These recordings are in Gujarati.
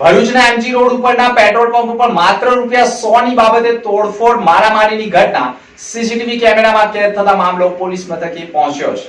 ભરૂચના એમજી રોડ ઉપરના પેટ્રોલ પંપ પર માત્ર રૂપિયા સો ની બાબતે તોડફોડ, મારામારીની ઘટના સીસીટીવી કેમેરામાં કેદ થતા મામલો પોલીસ મથકે પહોંચ્યો છે.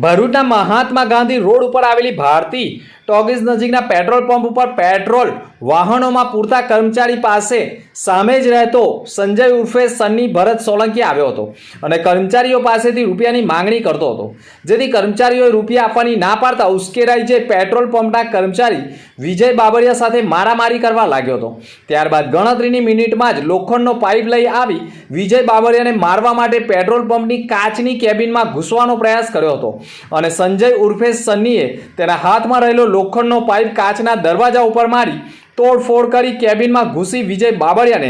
ભરૂચના મહાત્મા ગાંધી રોડ ઉપર આવેલી ભારતી ટોગીઝ નજીકના પેટ્રોલ પંપ ઉપર પેટ્રોલ વાહનોમાં પૂરતા કર્મચારી પાસે સામે જ રહેતો સંજય ઉર્ફે સન્ની ભરત સોલંકી આવ્યો હતો અને કર્મચારીઓ પાસેથી રૂપિયાની માંગણી કરતો હતો. જેથી કર્મચારીઓએ રૂપિયા આપવાની ના પાડતા ઉશ્કેરાઈ જે પેટ્રોલ પંપના કર્મચારી વિજય બાબરિયા સાથે મારામારી કરવા લાગ્યો હતો. ત્યારબાદ ગણતરીની મિનિટમાં જ લોખંડનો પાઇપ લઈ આવી વિજય બાબરિયાને મારવા માટે પેટ્રોલ પંપની કાચની કેબિનમાં ઘૂસવાનો પ્રયાસ કર્યો હતો અને સંજય ઉર્ફે સન્નીએ તેના હાથમાં રહેલો લોખંડનો પાઇપ કાચના દરવાજા ઉપર મારી તોડફોડ કરી કેબિનમાં ઘૂસી વિજય બાબરિયાને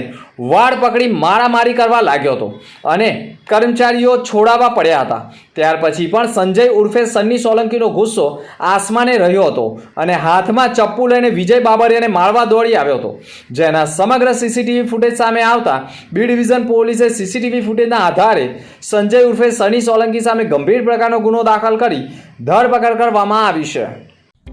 વાળ પકડી મારામારી કરવા લાગ્યો હતો અને કર્મચારીઓ છોડાવવા પડ્યા હતા. ત્યાર પછી પણ સંજય ઉર્ફે સન્ની સોલંકીનો ગુસ્સો આસમાને રહ્યો હતો અને હાથમાં ચપ્પુ લઈને વિજય બાબરિયાને મારવા દોડી આવ્યો હતો. જેના સમગ્ર સીસીટીવી ફૂટેજ સામે આવતા બી ડિવિઝન પોલીસે સીસીટીવી ફૂટેજના આધારે સંજય ઉર્ફે સની સોલંકી સામે ગંભીર પ્રકારનો ગુનો દાખલ કરી ધરપકડ કરવામાં આવી છે.